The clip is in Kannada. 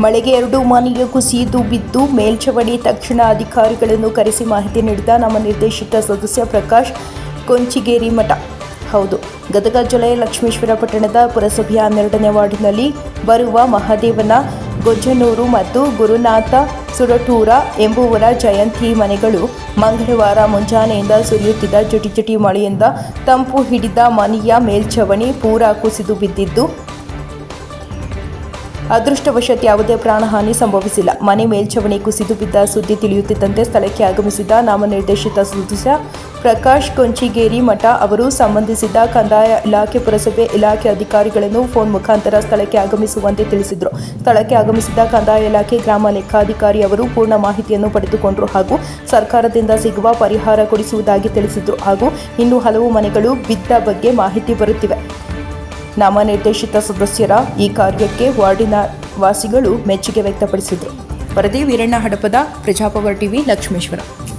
ಮಳೆಗೆ ಎರಡು ಮನೆಯ ಕುಸಿದು ಬಿದ್ದು ಮೇಲ್ಛಾವಣಿ ತಕ್ಷಣ ಅಧಿಕಾರಿಗಳನ್ನು ಕರೆಸಿ ಮಾಹಿತಿ ನೀಡಿದ ನಮ್ಮ ನಿರ್ದೇಶಿತ ಸದಸ್ಯ ಪ್ರಕಾಶ್ ಕೊಂಚಿಗೇರಿ ಮಠ. ಹೌದು, ಗದಗ ಜಿಲ್ಲೆಯ ಲಕ್ಷ್ಮೇಶ್ವರ ಪಟ್ಟಣದ ಪುರಸಭೆಯ ಹನ್ನೆರಡನೇ ವಾರ್ಡಿನಲ್ಲಿ ಬರುವ ಮಹಾದೇವನ ಗೊಜ್ಜನೂರು ಮತ್ತು ಗುರುನಾಥ ಸುರಟೂರ ಎಂಬುವರ ಜಯಂತಿ ಮನೆಗಳು ಮಂಗಳವಾರ ಮುಂಜಾನೆಯಿಂದ ಸುರಿಯುತ್ತಿದ್ದ ಜಟಿ ಜಟಿ ಮಳೆಯಿಂದ ತಂಪು ಹಿಡಿದ ಮನೆಯ ಮೇಲ್ಛಾವಣಿ ಪೂರ ಕುಸಿದು ಬಿದ್ದಿದ್ದು ಅದೃಷ್ಟವಶಾತ್ ಯಾವುದೇ ಪ್ರಾಣಹಾನಿ ಸಂಭವಿಸಿಲ್ಲ. ಮನೆ ಮೇಲ್ಛಾವಣಿ ಕುಸಿದು ಬಿದ್ದ ಸುದ್ದಿ ತಿಳಿಯುತ್ತಿದ್ದಂತೆ ಸ್ಥಳಕ್ಕೆ ಆಗಮಿಸಿದ ನಾಮನಿರ್ದೇಶಿತ ಸದಸ್ಯ ಪ್ರಕಾಶ್ ಕೊಂಚಿಗೇರಿ ಮಠ ಅವರು ಸಂಬಂಧಿಸಿದ ಕಂದಾಯ ಇಲಾಖೆ ಪುರಸಭೆ ಇಲಾಖೆ ಅಧಿಕಾರಿಗಳನ್ನು ಫೋನ್ ಮುಖಾಂತರ ಸ್ಥಳಕ್ಕೆ ಆಗಮಿಸುವಂತೆ ತಿಳಿಸಿದರು. ಸ್ಥಳಕ್ಕೆ ಆಗಮಿಸಿದ ಕಂದಾಯ ಇಲಾಖೆ ಗ್ರಾಮ ಲೆಕ್ಕಾಧಿಕಾರಿ ಅವರು ಪೂರ್ಣ ಮಾಹಿತಿಯನ್ನು ಪಡೆದುಕೊಂಡರು ಹಾಗೂ ಸರ್ಕಾರದಿಂದ ಸಿಗುವ ಪರಿಹಾರ ಕೊಡಿಸುವುದಾಗಿ ತಿಳಿಸಿದರು ಹಾಗೂ ಇನ್ನೂ ಹಲವು ಮನೆಗಳು ಬಿದ್ದ ಬಗ್ಗೆ ಮಾಹಿತಿ ಬರುತ್ತಿವೆ. ನಾಮನಿರ್ದೇಶಿತ ಸದಸ್ಯರ ಈ ಕಾರ್ಯಕ್ಕೆ ವಾರ್ಡಿನ ವಾಸಿಗಳು ಮೆಚ್ಚುಗೆ ವ್ಯಕ್ತಪಡಿಸಿದರು. ವರದಿ ವೀರಣ್ಣ ಹಡಪದ ಪ್ರಜಾಪವರ್ ಟಿವಿ ಲಕ್ಷ್ಮೇಶ್ವರ.